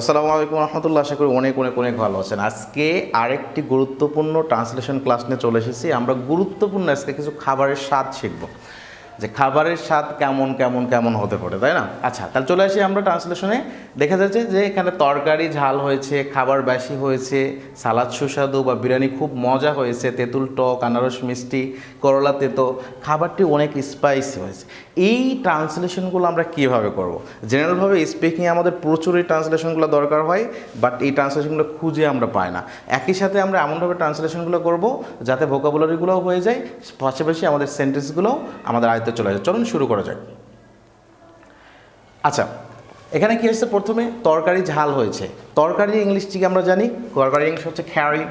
আসসালামু আলাইকুম রহমতুল্লাহ, আশা করি অনেক অনেক অনেক ভালো আছেন। আজকে আরেকটি গুরুত্বপূর্ণ ট্রান্সলেশন ক্লাস নিয়ে চলে এসেছি। আমরা গুরুত্বপূর্ণ আজকে কিছু খাবারের স্বাদ শিখব। যে খাবারের স্বাদ কেমন কেমন কেমন হতে পারে তাই না? আচ্ছা। তাহলে চলে আসি আমরা ট্রান্সলেশনে দেখা যাচ্ছে যে এখানে তরকারি ঝাল হয়েছে খাবার বেশি হয়েছে সালাদ সুস্বাদু বা বিরিয়ানি খুব মজা হয়েছে তেঁতুল টক আনারস মিষ্টি করলা তেতো খাবারটি অনেক স্পাইসি হয়েছে। এই ট্রান্সলেশনগুলো আমরা কীভাবে করব? জেনারেলভাবে স্পিকিংয়ে আমাদের প্রচুর এই ট্রান্সলেশনগুলো দরকার হয় বাট এই ট্রান্সলেশনগুলো খুঁজে আমরা পাই না। একই সাথে আমরা এমনভাবে ট্রান্সলেশনগুলো করব যাতে ভোকাবুলারিগুলোও হয়ে যায় পাশাপাশি আমাদের সেন্টেন্সগুলোও আমাদের আয়ত্তে চলে যায় চলুন শুরু করা যাক। আচ্ছা এখানে কি হচ্ছে প্রথমে তরকারি ঝাল হয়েছে। তরকারি ইংলিশ থেকে আমরা জানি, তরকারি ইংলিশ হচ্ছে খ্যারি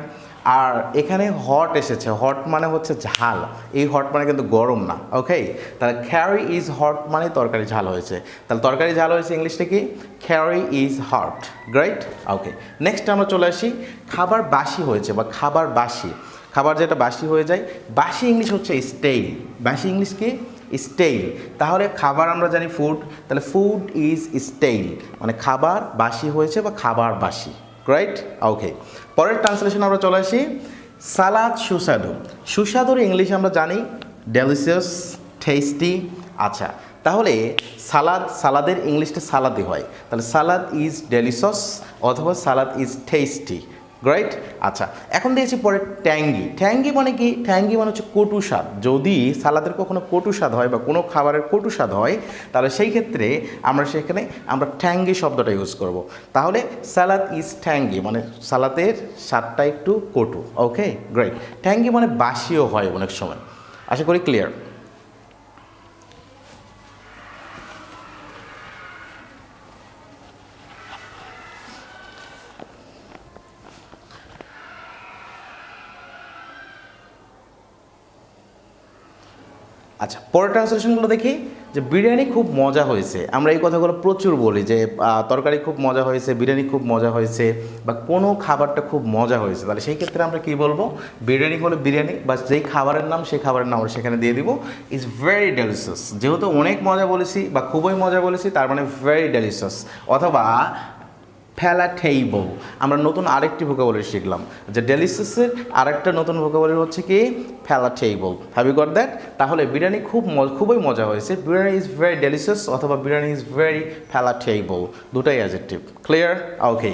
আর এখানে হট এসেছে। হট মানে হচ্ছে ঝাল। এই হট মানে কিন্তু গরম না ওকে তাহলে খ্যারি ইজ হট মানে তরকারি ঝাল হয়েছে। তাহলে তরকারি ঝাল হয়েছে ইংলিশটা কি? Curry is hot great okay next আমরা চলে আসি, খাবার বাসি হয়েছে বা খাবার বাসি। খাবার যেটা বাসি হয়ে যায়, বাসি ইংলিশ হচ্ছে স্টেইল বাসি ইংলিশ কি? স্টেইল তাহলে খাবার আমরা জানি ফুড তাহলে ফুড ইজ স্টেইল মানে খাবার বাসি হয়েছে বা খাবার বাসি রাইট ওকে পরের ট্রান্সলেশন আমরা চলে আসি। সালাদ সুস্বাদু। সুস্বাদুর ইংলিশ আমরা জানি ডেলিসিয়াস টেস্টি আচ্ছা। তাহলে সালাদ, সালাদের ইংলিশটা সালাদি হয়। তাহলে সালাদ ইজ ডেলিসস অথবা সালাদ ইজ টেস্টি গ্রাইট আচ্ছা এখন দিয়েছি পরে ট্যাঙ্গি। ট্যাঙ্গি মানে কি? ট্যাঙ্গি মানে হচ্ছে কটু স্বাদ। যদি সালাদের কখনো কটু স্বাদ হয় বা কোনো খাবারের কটু স্বাদ হয়, তাহলে সেই ক্ষেত্রে আমরা সেখানে আমরা ট্যাঙ্গি শব্দটা ইউজ করব। তাহলে স্যালাদ ইজ ট্যাঙ্গি মানে সালাদের স্বাদটা একটু কটু। ওকে গ্রেট ট্যাঙ্গি মানে বাসিও হয় অনেক সময়। আশা করি ক্লিয়ার আচ্ছা পরের ট্রান্সলেশনগুলো দেখি। যে বিরিয়ানি খুব মজা হয়েছে। আমরা এই কথাগুলো প্রচুর বলি যে তরকারি খুব মজা হয়েছে, বিরিয়ানি খুব মজা হয়েছে, বা কোনো খাবারটা খুব মজা হয়েছে। তাহলে সেই ক্ষেত্রে আমরা কী বলব? বিরিয়ানি হলো বিরিয়ানি, বা যেই খাবারের নাম সেই খাবারের নাম আমরা সেখানে দিয়ে দিব। ইজ ভেরি ডেলিশিয়াস যেহেতু অনেক মজা বলেছি, বা খুবই মজা বলেছি, তার মানে ভেরি ডেলিশিয়াস অথবা ফ্যালাটেইবল আমরা নতুন আরেকটি ভোকাবলি শিখলাম, যে ডেলিসিয়াসের আরেকটা নতুন ভোকাবলি হচ্ছে কি? Palatable have you got that তাহলে বিরিয়ানি খুব খুবই মজা হয়েছে। বিরিয়ানি ইজ ভেরি ডেলিসিয়াস অথবা বিরিয়ানি ইজ ভেরি ফ্যালাটেইবল দুটাই অ্যাজেক্টিভ ক্লিয়ার ওকে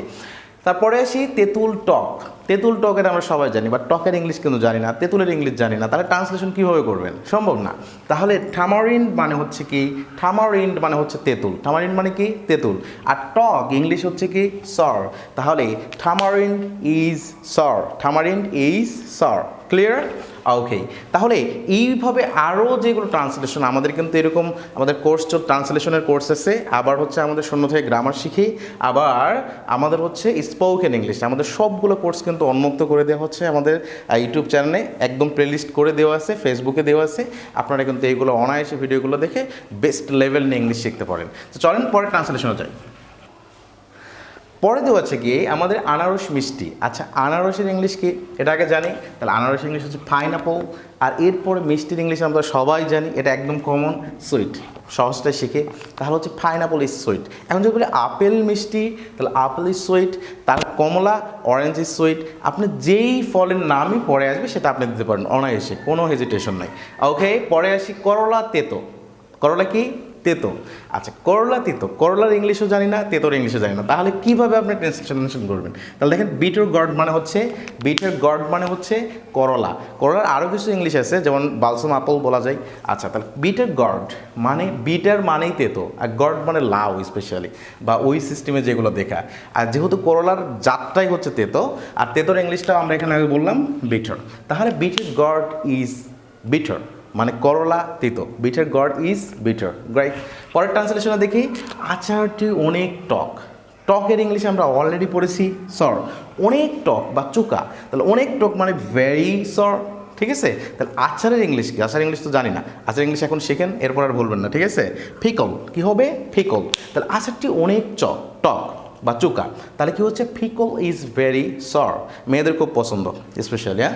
তারপরে আসি তেঁতুল টক। তেঁতুল টকের আমরা সবাই জানি বাট টকের ইংলিশ কিন্তু জানি না, তেঁতুলের ইংলিশ জানি না। তাহলে ট্রান্সলেশন কীভাবে করবেন? সম্ভব না। তাহলে ঠামারিন্ড মানে হচ্ছে কি? ঠামারিন্ড মানে হচ্ছে তেঁতুল। ঠামারিন্ড মানে কি? তেঁতুল। আর টক ইংলিশ হচ্ছে কি? সর। তাহলে ঠামারিন্ড ইজ সর। ঠামারিন্ড ইজ সর। ক্লিয়ার ওকে তাহলে এইভাবে আরও যেগুলো ট্রান্সলেশন আমাদের কিন্তু এরকম আমাদের কোর্স ট্রান্সলেশনের কোর্স আছে। আবার হচ্ছে আমাদের শূন্য থেকে গ্রামার শিখি। আবার আমাদের হচ্ছে স্পোকেন ইংলিশ আমাদের সবগুলো কোর্স কিন্তু উন্মুক্ত করে দেওয়া হচ্ছে আমাদের ইউটিউব চ্যানেলে একদম প্লেলিস্ট করে দেওয়া আছে ফেসবুকে দেওয়া আছে। আপনারা কিন্তু এইগুলো অনায়াসে ভিডিওগুলো দেখে বেস্ট লেভেল নিয়ে ইংলিশ শিখতে পারেন। তো চলেন পরে ট্রান্সলেশনও যাই। পরে দেওয়া আছে কি আমাদের আনারস মিষ্টি। আচ্ছা আনারসের ইংলিশ কি? এটা আগে জানি। তাহলে আনারস ইংলিশ হচ্ছে পাইনাপল আর এরপরে মিষ্টির ইংলিশ আমরা সবাই জানি, এটা একদম কমন সুইট সহজটাই শিখে। তাহলে হচ্ছে পাইনাপল ইজ সুইট এখন যদি বলি আপেল মিষ্টি, তাহলে আপেল ইজ সুইট তার কমলা অরেঞ্জ ইজ সুইট আপনি যেই ফলের নামই পরে আসবে, সেটা আপনি দিতে পারেন। অনায়াসে, কোনো হেজিটেশন নাই। ওকে পরে আসি করলা তেতো। করলা কি? তেতো। আচ্ছা করলা তেতো। করলার ইংলিশও জানি না, তেতোর ইংলিশও জানি না। তাহলে কীভাবে আপনি ট্রান্সলেশন করবেন? তাহলে দেখেন বিটের গড মানে হচ্ছে বিটের গড মানে হচ্ছে করলা। করলার আরও কিছু ইংলিশ আছে, যেমন বালসম আপল বলা যায়। আচ্ছা তাহলে বিটের গড মানে বিটার মানেই তেতো, আর গড মানে লাউ স্পেশালি বা ওই সিস্টেমে যেগুলো দেখা। আর যেহেতু করলার জাতটাই হচ্ছে তেতো, আর তেতোর ইংলিশটাও আমরা এখানে আগে বললাম বিটার তাহলে বিটের গড ইজ বিটার মানে করলা তিতো। Bitter gourd is bitter right পরের ট্রান্সলেশনে দেখি, আচারটি অনেক টক। টকের ইংলিশে আমরা অলরেডি পড়েছি সর অনেক টক বা চুকা। তাহলে অনেক টক মানে ভেরি সর ঠিক আছে? তাহলে আচারের ইংলিশ কি? আচার ইংলিশ তো জানি না। আচার ইংলিশ এখন শেখেন, এরপর আর বলবেন না, ঠিক আছে? ফিকল কি হবে? ফিকল তাহলে আচারটি অনেক চক টক বা চুকা। তাহলে কি হচ্ছে? ফিকল ইজ ভেরি সর মেয়েদের খুব পছন্দ স্পেশালি হ্যাঁ?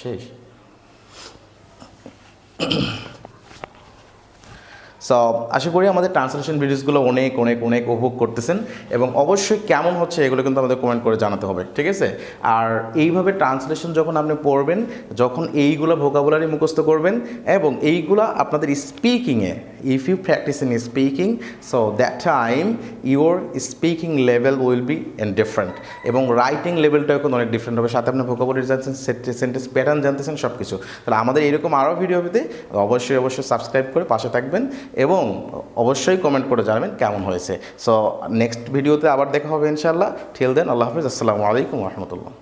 Cheio. সো আশা করি আমাদের ট্রান্সলেশন ভিডিওসগুলো অনেক অনেক অনেক উপভোগ করতেছেন এবং অবশ্যই কেমন হচ্ছে এগুলো কিন্তু আমাদের কমেন্ট করে জানাতে হবে, ঠিক আছে? আর এইভাবে ট্রান্সলেশন যখন আপনি পড়বেন, যখন এইগুলো ভোকাবুলারি মুখস্থ করবেন এবং এইগুলো আপনাদের স্পিকিংয়ে if you practice in speaking so that time your speaking level will be an different এবং রাইটিং লেভেলটাও কিন্তু অনেক ডিফারেন্ট হবে, সাথে আপনি ভোকাবুলারি জানছেন সেন্টেন্স প্যাটার্ন জানতেছেন সব কিছু তাহলে আমাদের এরকম আরও ভিডিও পেতে অবশ্যই অবশ্যই সাবস্ক্রাইব করে পাশে থাকবেন এবং অবশ্যই কমেন্ট করে জানাবেন কেমন হয়েছে। সো নেক্সট ভিডিওতে আবার দেখা হবে ইনশাল্লাহ ঠিল দেন আল্লাহ হাফিজ। আসসালামু আলাইকুম রহমতুল্লাহ।